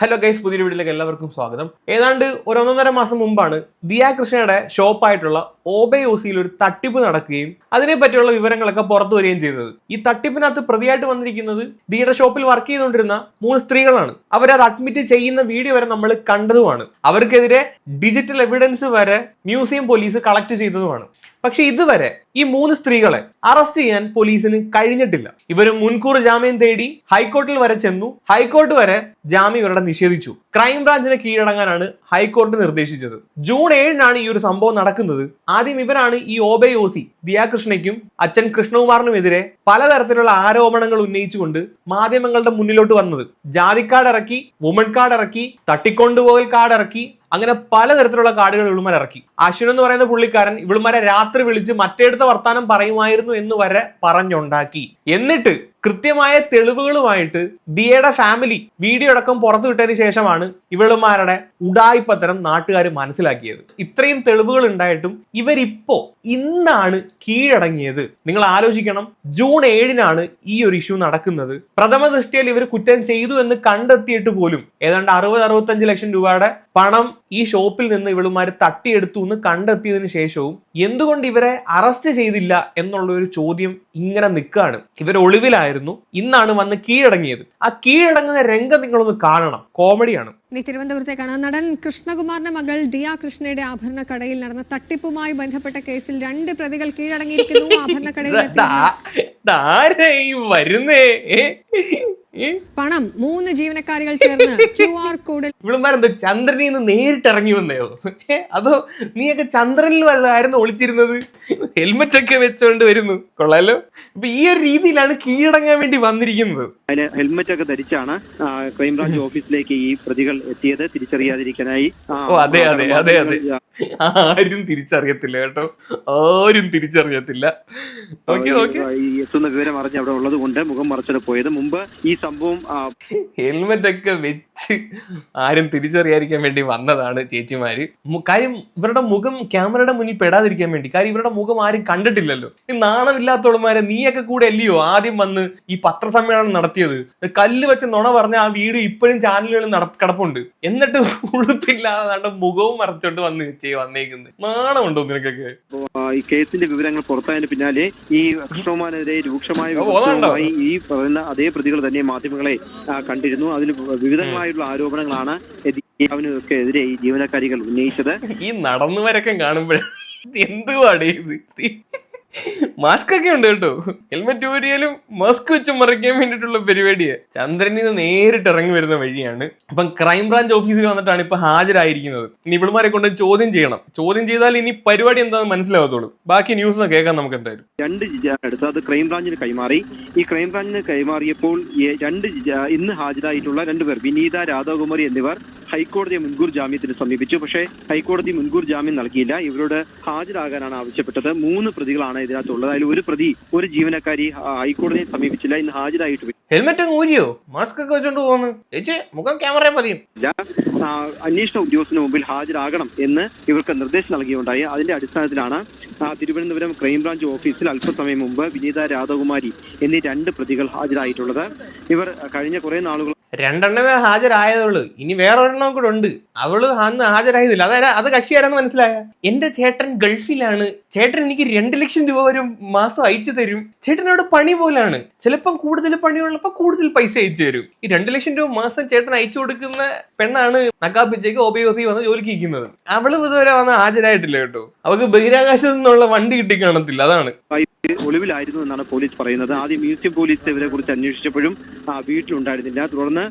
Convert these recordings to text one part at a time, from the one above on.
Hello guys പുതിയ വീഡിയോയിലേക്ക് എല്ലാവർക്കും സ്വാഗതം. ഏതാണ്ട് ഒരു ഒന്നൊന്നര മാസം മുമ്പാണ് ദിയ കൃഷ്ണയുടെ ഷോപ്പായിട്ടുള്ള ഓബേ ഓസിയിൽ ഒരു തട്ടിപ്പ് നടക്കുകയും അതിനെ പറ്റിയുള്ള വിവരങ്ങളൊക്കെ പുറത്തു വരികയും ചെയ്തത്. ഈ തട്ടിപ്പിനകത്ത് പ്രതിയായിട്ട് വന്നിരിക്കുന്നത് ദിയുടെ ഷോപ്പിൽ വർക്ക് ചെയ്തുകൊണ്ടിരുന്ന മൂന്ന് സ്ത്രീകളാണ്. അവരത് അഡ്മിറ്റ് ചെയ്യുന്ന വീഡിയോ വരെ നമ്മൾ കണ്ടതുമാണ്. അവർക്കെതിരെ ഡിജിറ്റൽ എവിഡൻസ് വരെ മ്യൂസിയം പോലീസ് കളക്ട് ചെയ്തതുമാണ്. പക്ഷെ ഇതുവരെ ഈ മൂന്ന് സ്ത്രീകളെ അറസ്റ്റ് ചെയ്യാൻ പോലീസിന് കഴിഞ്ഞിട്ടില്ല. ഇവർ മുൻകൂർ ജാമ്യം തേടി ഹൈക്കോർട്ടിൽ വരെ ചെന്നു. ഹൈക്കോർട്ട് വരെ ജാമ്യം ഇവരുടെ നിഷേധിച്ചു. ക്രൈംബ്രാഞ്ചിനെ കീഴടങ്ങാനാണ് ഹൈക്കോടതി നിർദ്ദേശിച്ചത്. ജൂൺ ഏഴിനാണ് ഈ ഒരു സംഭവം നടക്കുന്നത്. ആദ്യം ഇവരാണ് ഈ ഓബേ ഓസി ദിയാകൃഷ്ണയ്ക്കും അച്ഛൻ കൃഷ്ണകുമാറിനുമെതിരെ പലതരത്തിലുള്ള ആരോപണങ്ങൾ ഉന്നയിച്ചുകൊണ്ട് മാധ്യമങ്ങളുടെ മുന്നിലോട്ട് വന്നത്. ജാതി കാർഡ് ഇറക്കി വുമൺ കാർഡ് ഇറക്കി തട്ടിക്കൊണ്ടുപോകൽ കാർഡ് ഇറക്കി അങ്ങനെ പലതരത്തിലുള്ള കാർഡുകൾ ഇവളുമാർ ഇറക്കി. അശ്വിൻ എന്ന് പറയുന്ന പുള്ളിക്കാരൻ ഇവളുമാരെ രാത്രി വിളിച്ച് മറ്റേടുത്ത വർത്താനം പറയുമായിരുന്നു എന്ന് വരെ പറഞ്ഞുണ്ടാക്കി. എന്നിട്ട് കൃത്യമായ തെളിവുകളുമായിട്ട് ദിയയുടെ ഫാമിലി വീഡിയോ അടക്കം പുറത്തു വിട്ടതിന് ശേഷമാണ് ഇവളുമാരുടെ ഉടായ്പത്തരം നാട്ടുകാർ മനസ്സിലാക്കിയത്. ഇത്രയും തെളിവുകൾ ഉണ്ടായിട്ടും ഇവരിപ്പോ ഇന്നാണ് കീഴടങ്ങിയത്. നിങ്ങൾ ആലോചിക്കണം ജൂൺ ഏഴിനാണ് ഈ ഒരു ഇഷ്യൂ നടക്കുന്നത്. പ്രഥമ ദൃഷ്ടിയിൽ ഇവർ കുറ്റം ചെയ്തു എന്ന് കണ്ടെത്തിയിട്ട് പോലും ഏതാണ്ട് അറുപത് അറുപത്തഞ്ച് ലക്ഷം രൂപയുടെ പണം ഈ ഷോപ്പിൽ നിന്ന് ഇവളുമാർ തട്ടിയെടുത്തു എന്ന് കണ്ടെത്തിയതിനു ശേഷവും എന്തുകൊണ്ട് ഇവരെ അറസ്റ്റ് ചെയ്തില്ല എന്നുള്ള ഒരു ചോദ്യം ഇങ്ങനെ നിൽക്കുകയാണ്. ഇവർ ഒളിവിലായിരുന്നു. ഇന്നാണ് വന്ന് കീഴടങ്ങിയത്. ആ കീഴടങ്ങുന്ന രംഗം നിങ്ങളൊന്ന് കാണണം. കോമഡിയാണ്. ഇനി തിരുവനന്തപുരത്തേക്കാണ്. നടൻ കൃഷ്ണകുമാറിന്റെ മകൾ ദിയ കൃഷ്ണയുടെ ആഭരണ കടയിൽ നടന്ന തട്ടിപ്പുമായി ബന്ധപ്പെട്ട കേസിൽ രണ്ട് പ്രതികൾ കീഴടങ്ങിയിരിക്കുന്നു. ആഭരണ കടയിൽ? പണം മൂന്ന് ജീവനക്കാരികൾ ചേർന്ന് ക്യു ആർ കോഡിൽ ഇവളുമാരെന്തോ ചന്ദ്രനിൽ നിന്ന് നേരിട്ട് ഇറങ്ങി വന്നയോ? അതോ നീയൊക്കെ ചന്ദ്രനിൽ വല്ലതായിരുന്നു ഒളിച്ചിരുന്നത്? ഹെൽമെറ്റ് ഒക്കെ വെച്ചോണ്ട് വരുന്നു. കൊള്ളാലോ. ഇപ്പൊ ഈ ഒരു രീതിയിലാണ് കീഴടങ്ങാൻ വേണ്ടി വന്നിരിക്കുന്നത്. അതിന് ഹെൽമെറ്റ് ഒക്കെ ധരിച്ചാണ് ക്രൈംബ്രാഞ്ച് ഓഫീസിലേക്ക് ഈ പ്രതികൾ എത്തിയത് തിരിച്ചറിയാതിരിക്കാനായി. അതെ, അതെ, അതെ, അതെ. ആരും തിരിച്ചറിയത്തില്ല കേട്ടോ. ആരും തിരിച്ചറിയത്തില്ല. ഈ എത്തുന്ന വിവരം അറിഞ്ഞ് അവിടെ ഉള്ളത് കൊണ്ട് മുഖം മറച്ചിട്ട് പോയത്. മുമ്പ് ഈ സംഭവം ഹെൽമെറ്റ് ഒക്കെ വെച്ച് ആരും തിരിച്ചറിയാതിരിക്കാൻ വേണ്ടി വന്നതാണ് ചേച്ചിമാര്. കാര്യം ഇവരുടെ മുഖം ക്യാമറയുടെ മുന്നിൽ പെടാതിരിക്കാൻ വേണ്ടി. കാര്യം ഇവരുടെ മുഖം ആരും കണ്ടിട്ടില്ലല്ലോ. ഈ നാണമില്ലാത്തവളുമാരെ നീയൊക്കെ കൂടെ അല്ലയോ ആദ്യം വന്ന് ഈ പത്രസമ്മേളനം നടത്തിയത്? കല്ല് വെച്ച് നുണ പറഞ്ഞ ആ വീട് ഇപ്പോഴും ചാനലുകളിൽ നട കിടപ്പുണ്ട്. എന്നിട്ട് ഉളുപ്പില്ലാതെ മുഖവും മറച്ചോണ്ട് വന്ന് വന്നേക്കുന്നത് നാണമുണ്ടോ നിനക്കൊക്കെ? ഈ കേസിന്റെ വിവരങ്ങൾ പുറത്തായതിന് പിന്നാലെ ഈ കൃഷ്ണകുമാറിനെതിരെ രൂക്ഷമായ വിമർശനവുമായി ഈ പറയുന്ന അതേ പ്രതികൾ തന്നെ മാധ്യമങ്ങളെ കണ്ടിരുന്നു. അതിൽ വിവിധങ്ങളായിട്ടുള്ള ആരോപണങ്ങളാണ് ഒക്കെ എതിരെ ഈ ജീവനക്കാരികൾ ഉന്നയിച്ചത്. ഈ നടന്നു വരക്കം കാണുമ്പോഴേ എന്തുവാടേ ഇത്? മാസ്ക് ഒക്കെ ഉണ്ട് കേട്ടോ. ഹെൽമെറ്റ് ഊരിയാലും മാസ്ക് വെച്ച് മറിക്കാൻ വേണ്ടിയിട്ടുള്ള പരിപാടിയെ. ചന്ദ്രനിൽ നിന്ന് നേരിട്ട് ഇറങ്ങി വരുന്ന വഴിയാണ്. അപ്പം ക്രൈംബ്രാഞ്ച് ഓഫീസിൽ വന്നിട്ടാണ് ഇപ്പൊ ഹാജരായിരിക്കുന്നത്. ഇനി ഇവിടുമാരെ കൊണ്ട് ചോദ്യം ചെയ്യണം. ചോദ്യം ചെയ്താൽ ഇനി പരിപാടി എന്താണെന്ന് മനസ്സിലാവത്തുള്ളൂ ബാക്കി ന്യൂസ് കേൾക്കാം നമുക്ക് എന്തായാലും. രണ്ട് എടുത്ത് അത് ക്രൈം ക്രൈംബ്രാഞ്ചിന് കൈമാറി. ഈ ക്രൈം ക്രൈംബ്രാഞ്ചിന് കൈമാറിയപ്പോൾ രണ്ട് ഇന്ന് ഹാജരായിട്ടുള്ള രണ്ടുപേർ വിനീത രാധാകുമാരി എന്നിവർ ഹൈക്കോടതിയെ മുൻകൂർ ജാമ്യത്തിന് സമീപിച്ചു. പക്ഷേ ഹൈക്കോടതി മുൻകൂർ ജാമ്യം നൽകിയില്ല. ഇവരോട് ഹാജരാകാനാണ് ആവശ്യപ്പെട്ടത്. മൂന്ന് പ്രതികളാണ് ഇതിനകത്തുള്ളത്. അതിൽ ഒരു പ്രതി ഒരു ജീവനക്കാരി ഹൈക്കോടതിയെ സമീപിച്ചില്ല. ഇന്ന് ഹാജരായിട്ട് ഹെൽമെറ്റ് ഊരിയോ? മാസ്ക് ഒക്കെ വെച്ചോണ്ട് പോകുന്നു ചേച്ചി മുഖം ക്യാമറ പതിയും. അന്വേഷണ ഉദ്യോഗസ്ഥന് മുമ്പിൽ ഹാജരാകണം എന്ന് ഇവർക്ക് നിർദ്ദേശം നൽകിയുണ്ടായി. അതിന്റെ അടിസ്ഥാനത്തിലാണ് തിരുവനന്തപുരം ക്രൈംബ്രാഞ്ച് ഓഫീസിൽ അല്പസമയം മുമ്പ് വിനീത രാധകുമാരി എന്നീ രണ്ട് പ്രതികൾ ഹാജരായിട്ടുള്ളത്. ഇവർ കഴിഞ്ഞ കുറെ നാളുകൾ രണ്ടെണ്ണമേ ഹാജരായതുള്ളൂ. ഇനി വേറൊരെണ്ണം കൂടെ ഉണ്ട്. അവൾ അന്ന് ഹാജരായതില്ല. അതായത് അത് കക്ഷിയാരെന്ന് മനസ്സിലായ? എന്റെ ചേട്ടൻ ഗൾഫിലാണ്. ചേട്ടൻ എനിക്ക് രണ്ട് ലക്ഷം രൂപ വരും മാസം അയച്ചു തരും. ചേട്ടനോട് പണി പോലാണ്. ചിലപ്പം കൂടുതൽ പണിയുള്ളപ്പോ കൂടുതൽ പൈസ അയച്ചു തരും. ഈ രണ്ട് ലക്ഷം രൂപ മാസം ചേട്ടൻ അയച്ചു കൊടുക്കുന്ന പെണ്ണാണ് നക്കാപ്പിച്ചേക്ക് ഓബിയോസി വന്ന് ജോലിക്ക് ഇരിക്കുന്നത്. അവൾ ഇതുവരെ വന്ന് ഹാജരായിട്ടില്ല കേട്ടോ. അവൾക്ക് ബഹിരാകാശത്തു നിന്നുള്ള വണ്ടി കിട്ടി കാണത്തില്ല. അതാണ്. ഒളിവിലായിരുന്നു എന്നാണ് പോലീസ് പറയുന്നത്. ആദ്യം മ്യൂസിയം പോലീസ് ഇവരെ കുറിച്ച് അന്വേഷിച്ചപ്പോഴും വീട്ടിലുണ്ടായിരുന്നില്ല. തുടർന്ന്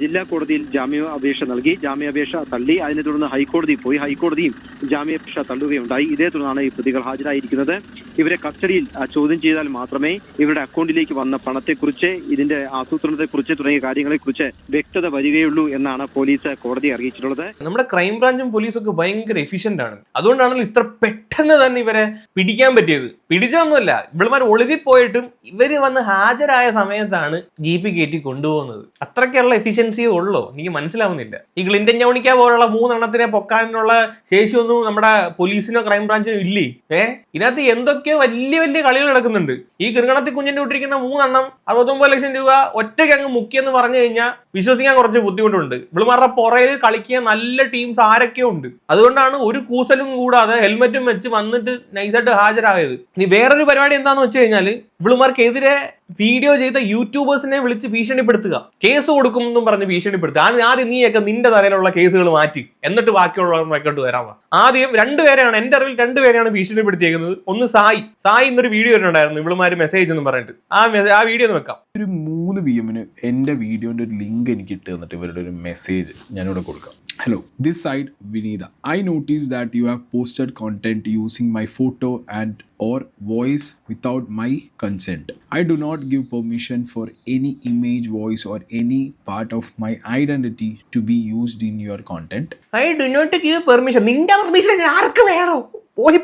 ജില്ലാ കോടതിയിൽ ജാമ്യാപേക്ഷ നൽകി. ജാമ്യാപേക്ഷ തള്ളി. അതിനെ തുടർന്ന് ഹൈക്കോടതിയിൽ പോയി. ഹൈക്കോടതിയും ജാമ്യാപേക്ഷ തള്ളുകയുണ്ടായി. ഇതേ തുടർന്നാണ് ഈ പ്രതികൾ ഹാജരായിരിക്കുന്നത്. ഇവരെ കസ്റ്റഡിയിൽ ചോദ്യം ചെയ്താൽ മാത്രമേ ഇവരുടെ അക്കൗണ്ടിലേക്ക് വന്ന പണത്തെക്കുറിച്ച് ഇതിന്റെ ആസൂത്രണത്തെക്കുറിച്ച് തുടങ്ങിയ കാര്യങ്ങളെക്കുറിച്ച് വ്യക്തത വരികയുള്ളൂ എന്നാണ് പോലീസ് കോടതി അറിയിച്ചിട്ടുള്ളത്. നമ്മുടെ ക്രൈംബ്രാഞ്ചും പോലീസും ഒക്കെ ഭയങ്കര എഫിഷ്യന്റ് ആണ്. അതുകൊണ്ടാണല്ലോ ഇത്ര പെട്ടെന്ന് തന്നെ ഇവരെ പിടിക്കാൻ പറ്റിയത്. പിടിച്ചൊന്നുമല്ല ഇവളുമാർ ഒളിവിൽ പോയിട്ടും ഇവർ വന്ന് ഹാജരായ സമയത്താണ് ജീപ്പ് കയറ്റി കൊണ്ടുപോകുന്നത്. അത്രയ്ക്കുള്ള എഫിഷ്യൻസി ഉള്ളൂ. എനിക്ക് മനസ്സിലാവുന്നില്ല. ഈ ക്ലിന്റൺ ജൗണിക്ക പോലുള്ള മൂന്നെണ്ണത്തിനെ പൊക്കാനുള്ള ശേഷിയൊന്നും നമ്മുടെ പോലീസിനോ ക്രൈംബ്രാഞ്ചിനോ ഇല്ലേ? ഏഹ് ഇതിനകത്ത് എന്തൊക്കെ എന്തൊക്കെയോ വലിയ വലിയ കളികൾ നടക്കുന്നുണ്ട്. ഈ ഗൃഹണത്തിൽ കുഞ്ഞിന്റെ കൂട്ടിരിക്കുന്ന മൂന്നെണ്ണം അറുപത്തൊമ്പത് ലക്ഷം രൂപ ഒറ്റയ്ക്ക് അങ്ങ് മുക്കിയെന്ന് പറഞ്ഞു കഴിഞ്ഞാൽ വിശ്വസിക്കാൻ കുറച്ച് ബുദ്ധിമുട്ടുണ്ട്. ഇവളുമാരുടെ പുറയിൽ കളിക്കാൻ നല്ല ടീംസ് ആരൊക്കെ ഉണ്ട്. അതുകൊണ്ടാണ് ഒരു കൂസലും കൂടാതെ ഹെൽമെറ്റും വെച്ച് വന്നിട്ട് നൈസായിട്ട് ഹാജരായത്. ഇനി വേറൊരു പരിപാടി എന്താന്ന് വെച്ച് കഴിഞ്ഞാൽ ഇവളുമാർക്കെതിരെ വീഡിയോ ചെയ്ത യൂട്യൂബേഴ്സിനെ വിളിച്ച് ഭീഷണിപ്പെടുത്തുക. കേസ് കൊടുക്കും എന്നും പറഞ്ഞ് ഭീഷണിപ്പെടുത്തുക. ആദ്യം ആദ്യം നീയൊക്കെ നിന്റെ തലയിലുള്ള കേസുകൾ മാറ്റി. എന്നിട്ട് ബാക്കിയുള്ളവരെക്കൊണ്ട് വരാൻ വാ. ആദ്യം രണ്ടുപേരെയാണ് എന്റെ അറിവിൽ രണ്ടുപേരെയാണ് ഭീഷണിപ്പെടുത്തിയേക്കുന്നത്. ഒന്ന് സായി. സായി എന്നൊരു വീഡിയോ ഉണ്ടായിരുന്നു ഇവളുമാര് മെസ്സേജ് എന്ന് പറഞ്ഞിട്ട്. ആ ആ വീഡിയോ ഒന്ന് വെക്കാം. ഒരു മൂന്ന് പി എമ്മിന് എന്റെ വീഡിയോന്റെ ഒരു ലിങ്ക് എനിക്ക് ഇട്ട് തന്നിട്ട് ഇവരുടെ ഒരു മെസ്സേജ് ഞാനിവിടെ കൊടുക്കാം. Hello this side Vineeta I notice that you have posted content using my photo and or voice without my consent I do not give permission for any image voice or any part of my identity to be used in your content I do not give permission നിന്റെ permission ആർക്ക് വേണോ? പോയി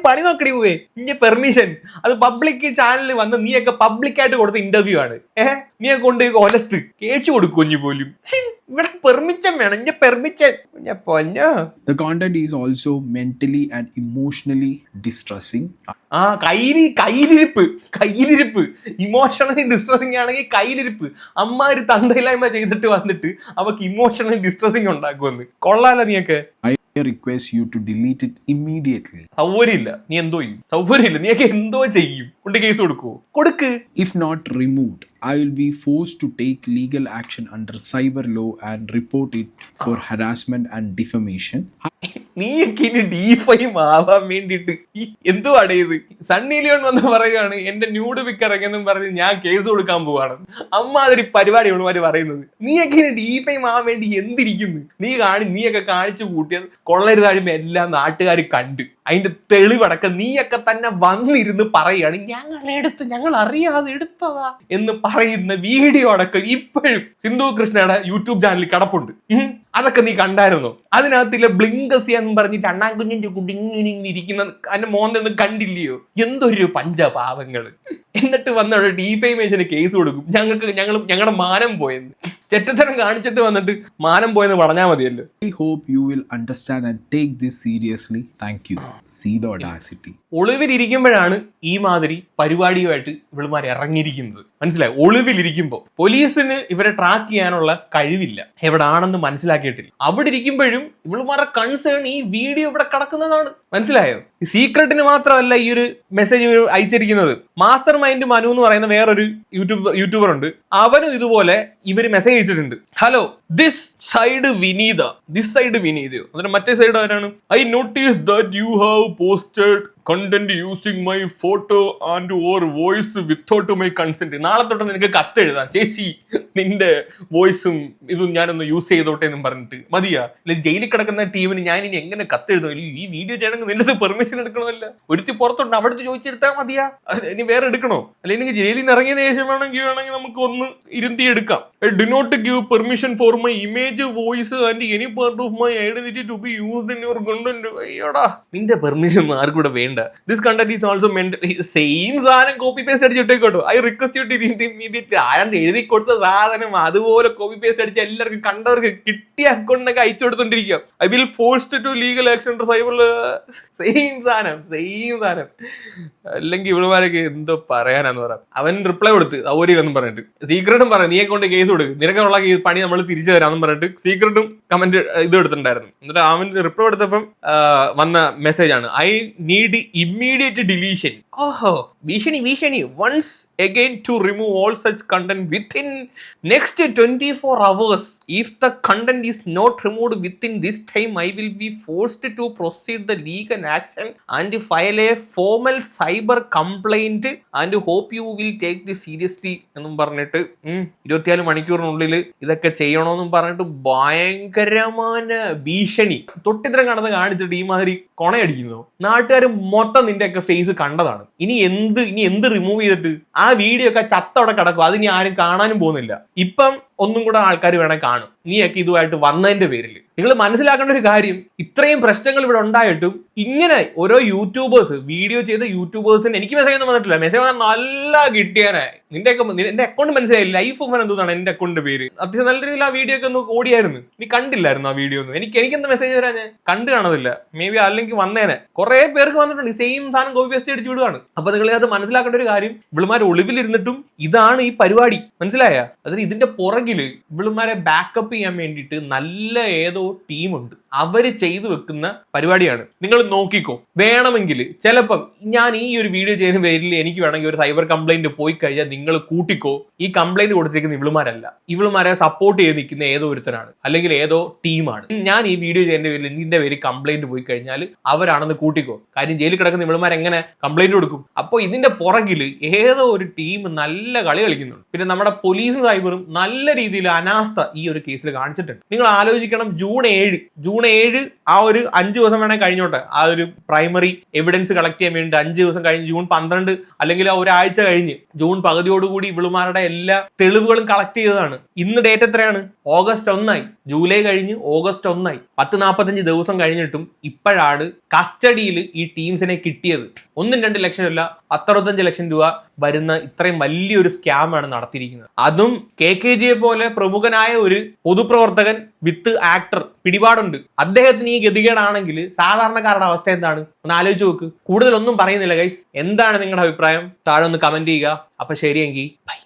അത് public ചാനലിൽ വന്ന് നീയൊക്കെ പബ്ലിക്കായിട്ട് കൊടുത്ത ഇന്റർവ്യൂ ആണ്. ഏഹ്? കൊണ്ട് കൊലത്ത്. കേച്ചു കൊടുക്കും പോലും. ഇവിടെ പെർമിഷൻ വേണം എന്റെ പെർമിഷൻ ഞാൻ പൊന്നോ. The content is also mentally and emotionally distressing. ആ കയ്യിൽ കയ്യിലിരിപ്പ് കയ്യിലിരിപ്പ്. ഇമോഷണലി ഡിസ്ട്രസിങ് ആണെങ്കിൽ കയ്യിലിരിപ്പ്. അമ്മ ഒരു തന്തയില്ലായ്മ ചെയ്തിട്ട് വന്നിട്ട് അവക്ക് ഇമോഷണലി ഡിസ്ട്രസിങ് ഉണ്ടാക്കുമെന്ന്. കൊള്ളാലോ നീയൊക്കെ. I request you to delete it immediately. സൗകര്യമില്ല. നീ എന്തോ ചെയ്യും. സൗകര്യമില്ല. നീയൊക്കെ എന്തോ ചെയ്യും. കൊണ്ട് കേസ് കൊടുക്കൂ. കൊടുക്ക്. If not removed I will be force to take legal action under cyber law and report it for harassment and defamation നീയൊക്കെ ഇനി ഡിഫൈ ആവാൻ വേണ്ടിട്ട് എന്തുവാടേ ഇത്? സണ്ണി ലിയോൺ വന്ന് പറയുകയാണ് എന്റെ ന്യൂഡ് പിക്ക് ഇറങ്ങിയെന്നും പറഞ്ഞ് ഞാൻ കേസ് കൊടുക്കാൻ പോവാണ്. അമ്മാതിരി പരിപാടി ഉള്ളവര് പറയുന്നത്. നീയൊക്കെ ഇനി ഡിഫൈ ആവാൻ വേണ്ടി എന്തിരിക്കുന്നു? നീ കാണി നീയൊക്കെ കാണിച്ചു കൂട്ടിയത് കൊള്ളരുതാഴുമ്പോ എല്ലാം നാട്ടുകാർ കണ്ട്. അതിന്റെ തെളിവടക്കം നീയൊക്കെ തന്നെ വന്നിരുന്ന് പറയുകയാണ് ഞങ്ങൾ എടുത്ത് ഞങ്ങൾ അറിയാതെ എടുത്തതാ എന്ന് പറയുന്ന വീഡിയോ അടക്കം ഇപ്പോഴും സിന്ധു കൃഷ്ണയുടെ യൂട്യൂബ് ചാനലിൽ കിടപ്പുണ്ട്. അതൊക്കെ നീ കണ്ടായിരുന്നു? അതിനകത്തിലെ ബ്ലിങ്കസി എന്ന് പറഞ്ഞിട്ട് അണ്ണാ കുഞ്ഞിന്റെ ഇരിക്കുന്ന അതിന്റെ മോന്തൊന്നും കണ്ടില്ലയോ? എന്തൊരു പഞ്ചപാവങ്ങൾ. എന്നിട്ട് വന്നവിടെ ഡീഫൈമേഷന് കേസ് കൊടുക്കും. ഞങ്ങൾക്ക് ഞങ്ങൾ ഞങ്ങളുടെ മാനം പോയെന്ന്. ചെറ്റത്തരം കാണിച്ചിട്ട് വന്നിട്ട് മാനം പോയെന്ന് പറഞ്ഞാൽ മതിയല്ലോ. I hope you will understand and take this seriously thank you see the audacity. ഒളിവിലിരിക്കുമ്പോഴാണ് ഈ മാതിരി പരിപാടിയുമായിട്ട് ഇവളുമാർ ഇറങ്ങിയിരിക്കുന്നത്. മനസ്സിലായി? ഒളിവിലിരിക്കുമ്പോൾ പോലീസിന് ഇവരെ ട്രാക്ക് ചെയ്യാനുള്ള കഴിവില്ല. എവിടാണെന്ന് മനസ്സിലാക്കിയിട്ടില്ല. അവിടെ ഇരിക്കുമ്പോഴും ഇവളുമാരുടെ കൺസേൺ ഈ വീഡിയോ ഇവിടെ കിടക്കുന്നതാണ്. മനസ്സിലായോ? സീക്രട്ടിന് മാത്രമല്ല ഈ ഒരു മെസ്സേജ് അയച്ചിരിക്കുന്നത്. മാസ്റ്റർ മൈൻഡ് മനു എന്ന് പറയുന്ന വേറൊരു യൂട്യൂബ് യൂട്യൂബർ ഉണ്ട്. അവനും ഇതുപോലെ ഇവർ മെസ്സേജ് അയച്ചിട്ടുണ്ട്. Hello this side Vineeta. This side Vineeta മറ്റേ സൈഡ് ആരാണ്? I notice that you have posted content using my photo and or voice without my consent നാളെ തൊട്ട് നിനക്ക് കത്ത് എഴുതാം. ചേച്ചി നിന്റെ വോയിസും ഇതും ഞാനൊന്ന് യൂസ് ചെയ്തോട്ടെ എന്നും പറഞ്ഞിട്ട്. മതിയാ? അല്ലെ ജയിലിൽ കിടക്കുന്ന ടീമിന് ഞാൻ ഇനി എങ്ങനെ കത്ത് എഴുതും? ഈ വീഡിയോ ചെയ്യണമെങ്കിൽ നിന്റെ പെർമിഷൻ എടുക്കണമല്ല. ഒരുത്തി പുറത്തുണ്ട് അവിടുത്തെ ചോദിച്ചെടുത്താൽ മതിയാ. ഇനി വേറെ എടുക്കണോ? അല്ലെങ്കിൽ ജയിലിൽ നിന്ന് ഇറങ്ങിയതിന് ശേഷം വേണമെങ്കിൽ വേണമെങ്കിൽ നമുക്ക് ഒന്ന് ഇരുത്തി എടുക്കാം. Do not give permission for my image voice and any part of my identity to be used in your content അയ്യോടാ നിന്റെ പെർമിഷൻ ആർക്കും ആർക്കും വേണ്ട this content is also മെന്റ് same സാധനം copy paste അടിച്ചിട്ടേക്കോട്ടോ I request you to immediate ആരാണ്ട് എഴുതി കൊടുത്ത സാധനം അതുപോലെ കോപ്പി പേസ്റ്റ് അടിച്ച് എല്ലാവർക്കും കണ്ടവർക്ക് കിട്ടിയ അക്കൗണ്ടിനൊക്കെ അയച്ചു കൊടുത്തോണ്ടിരിക്കുക I will forced to legal action cyber same സാധനം സെയിം സാധനം. അല്ലെങ്കിൽ ഇവിടുമാരൊക്കെ എന്തോ പറയാനാന്ന് പറയാം അവൻ റിപ്ലൈ കൊടുത്ത് സൗകര്യം എന്ന് പറഞ്ഞിട്ട്. സീക്രട്ടും പറയാം നീ കൊണ്ട് കേസ് കൊടുക്കും. നിനക്കുള്ള കേസ് പണി നമ്മൾ തിരിച്ചു തരാമെന്ന് പറഞ്ഞിട്ട് സീക്രട്ടും കമന്റ് ഇത് എടുത്തിട്ടുണ്ടായിരുന്നു. എന്നിട്ട് അവൻ റിപ്ലൈ കൊടുത്തപ്പം വന്ന മെസ്സേജ് ആണ്. ഐ നീഡ് ഇമ്മീഡിയറ്റ് ഡിലീഷൻ ഓഹോ ഭീഷണി ഭീഷണി. Once again to remove all such content within next twenty four hours if the content is not remove within this time I will be forced to proceed the legal action and file a formal cyber complaint and hope you will take the seriously എന്നും പറഞ്ഞിട്ട് ഇരുപത്തിനാല് മണിക്കൂറിനുള്ളിൽ ഇതൊക്കെ ചെയ്യണമെന്നും പറഞ്ഞിട്ട് ഭയങ്കരമായ ഭീഷണി. തൊട്ടിത്തരം കണ്ടത് കാണിച്ചിട്ട് ഈ മാതിരി കൊണയടിക്കുന്നു. നാട്ടുകാർ മൊത്തം നിന്റെയൊക്കെ ഫേസ് കണ്ടതാണ്. ഇനി എന്ത് ഇനി എന്ത് റിമൂവ് ചെയ്തിട്ട് ആ വീഡിയോ ഒക്കെ ചത്തവിടെ കിടക്കും. അതിനി ആരും കാണാനും പോകുന്നില്ല. ഇപ്പം ഒന്നും കൂടെ ആൾക്കാർ വേണേൽ കാണും. നീയൊക്കെ ഇതുമായിട്ട് വന്നതിന്റെ പേരിൽ നിങ്ങൾ മനസ്സിലാക്കേണ്ട ഒരു കാര്യം ഇത്രയും പ്രശ്നങ്ങൾ ഇവിടെ ഉണ്ടായിട്ടും ഇങ്ങനെ ഓരോ യൂട്യൂബേഴ്സ് വീഡിയോ ചെയ്ത യൂട്യൂബേഴ്സിന് എനിക്ക് മെസ്സേജ് ഒന്നും വന്നിട്ടില്ല. മെസ്സേജ് വന്നാൽ നല്ല കിട്ടിയാനായി നിന്റെ ഒക്കെ എന്റെ അക്കൗണ്ട് മനസ്സിലായി ലൈഫ് ഉമ്മൻ എന്താണ് എന്റെ അക്കൗണ്ട് പേര്. അത്യാവശ്യം നല്ല രീതിയിൽ ആ വീഡിയോ ഒക്കെ ഒന്ന് ഓടിയായിരുന്നു. നീ കണ്ടില്ലായിരുന്നു ആ വീഡിയോ ഒന്നും. എനിക്ക് എനിക്ക് എന്ത് മെസ്സേജ് വരാൻ കണ്ടു കാണത്തില്ല മേ ബി അല്ലെങ്കിൽ വന്നേനെ. കുറെ പേർക്ക് വന്നിട്ടുണ്ട്. സെയിം സാധനം കോപ്പി പേസ്റ്റ് അടിച്ചു വിടുവാണ്. അപ്പൊ നിങ്ങൾ അത് മനസ്സിലാക്കേണ്ട ഒരു കാര്യം ഇവളുമാർ ഒളിവിലിരുന്നിട്ടും ഇതാണ് ഈ പരിപാടി. മനസ്സിലായ? അതിന് ഇതിന്റെ ഇവളുമാരെ ബാക്കപ്പ് ചെയ്യാൻ വേണ്ടിയിട്ട് നല്ല ഏതോ ടീമുണ്ട് അവർ ചെയ്തു വെക്കുന്ന പരിപാടിയാണ്. നിങ്ങൾ നോക്കിക്കോ. വേണമെങ്കിൽ ചിലപ്പം ഞാൻ ഈ ഒരു വീഡിയോ ചെയ്യുന്ന പേരിൽ എനിക്ക് വേണമെങ്കിൽ ഒരു സൈബർ കംപ്ലൈന്റ് പോയി കഴിഞ്ഞാൽ നിങ്ങൾ കൂട്ടിക്കോ. ഈ കംപ്ലൈന്റ് കൊടുത്തിരിക്കുന്ന ഇവളുമാരല്ല. ഇവളുമാരെ സപ്പോർട്ട് ചെയ്ത് നിൽക്കുന്ന ഏതോ ഒരുത്തനാണ്. അല്ലെങ്കിൽ ഏതോ ടീമാണ് ഞാൻ ഈ വീഡിയോ ചെയ്യുന്ന പേരിൽ നിന്റെ പേര് കംപ്ലൈന്റ് പോയി കഴിഞ്ഞാൽ അവരാണെന്ന് കൂട്ടിക്കോ. കാര്യം ജയിലിൽ കിടക്കുന്ന ഇവളുമാർ എങ്ങനെ കംപ്ലൈന്റ് കൊടുക്കും? അപ്പോൾ ഇതിന്റെ പുറകിൽ ഏതോ ഒരു ടീം നല്ല കളി കളിക്കുന്നുണ്ട്. പിന്നെ നമ്മുടെ പോലീസും സൈബറും നല്ല രീതിയിൽ അനാസ്ഥ ഈ ഒരു കേസിൽ കാണിച്ചിട്ടുണ്ട്. നിങ്ങൾ ആലോചിക്കണം ജൂൺ ഏഴ് ജൂൺ ഏഴ് ആ ഒരു അഞ്ച് ദിവസം വേണേൽ കഴിഞ്ഞോട്ടെ. ആ ഒരു പ്രൈമറി എവിഡൻസ് കളക്ട് ചെയ്യാൻ വേണ്ടി അഞ്ച് ദിവസം കഴിഞ്ഞ് ജൂൺ പന്ത്രണ്ട് അല്ലെങ്കിൽ ഒരാഴ്ച കഴിഞ്ഞ് ജൂൺ പകുതിയോടുകൂടി ഇവളുമാരുടെ എല്ലാ തെളിവുകളും കളക്ട് ചെയ്തതാണ്. ഇന്ന് ഡേറ്റ് എത്രയാണ്? ഓഗസ്റ്റ് ഒന്നായി. ജൂലൈ കഴിഞ്ഞ് ഓഗസ്റ്റ് ഒന്നായി. പത്ത് നാൽപ്പത്തഞ്ച് ദിവസം കഴിഞ്ഞിട്ടും ഇപ്പോഴാണ് കസ്റ്റഡിയിൽ ഈ ടീംസിനെ കിട്ടിയത്. ഒന്നും രണ്ട് ലക്ഷം അല്ല പത്തറുപത്തഞ്ച് ലക്ഷം രൂപ വരുന്ന ഇത്രയും വലിയൊരു സ്കാമാണ് നടത്തിയിരിക്കുന്നത്. അതും കെ കെ ജിയെ പോലെ പ്രമുഖനായ ഒരു പൊതുപ്രവർത്തകൻ വിത്ത് ആക്ടർ പിടിപാടുണ്ട്. അദ്ദേഹത്തിന് ഈ ഗതികേടാണെങ്കിൽ സാധാരണക്കാരുടെ അവസ്ഥ എന്താണ്? ഒന്ന് ആലോചിച്ച് നോക്ക്. കൂടുതലൊന്നും പറയുന്നില്ല ഗൈസ് എന്താണ് നിങ്ങളുടെ അഭിപ്രായം? താഴെ ഒന്ന് കമന്റ് ചെയ്യുക. അപ്പൊ ശരിയെങ്കിൽ ബൈ